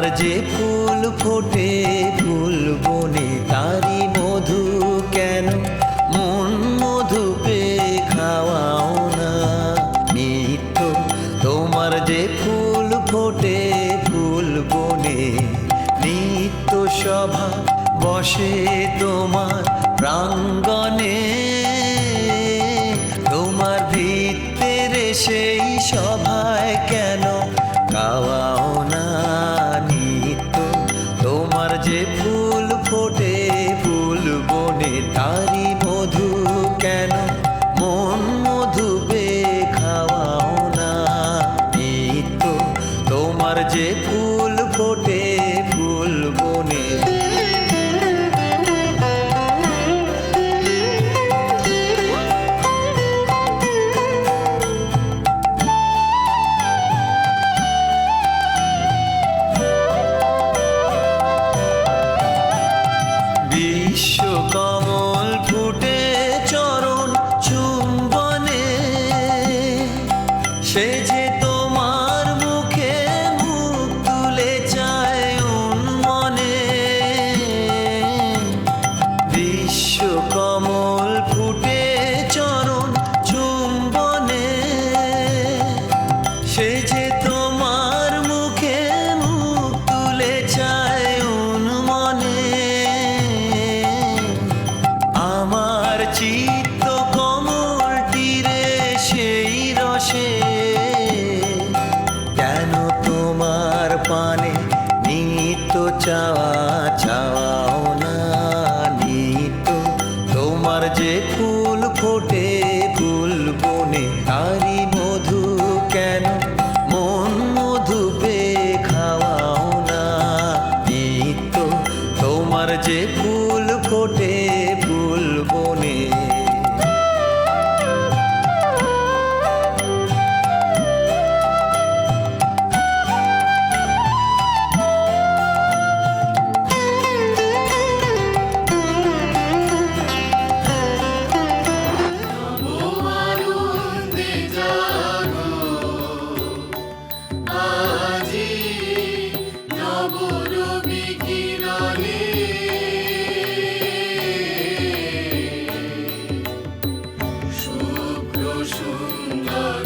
তোমার যে ফুল ফোটে, ফুল বনে তারি মধু কেন? মন মধু পে খাওয়াও না। নিত্য তোমার যে ফুল ফোটে, ফুল বনে, নিত্য সভা বসে তোমার প্রাঙ্গণে। তোমার ভিত্তিরে সেই সভায় কেন গাওয়াও যে ফুল ফোটে, ফুল বনে তারি মধু কেন? মন মধু বে খাওয়াও না। তো তোমার যে রসে কেন তোমার পানে নিত্য চাওয়া? বিকিরণে। শুভ্র সুন্দর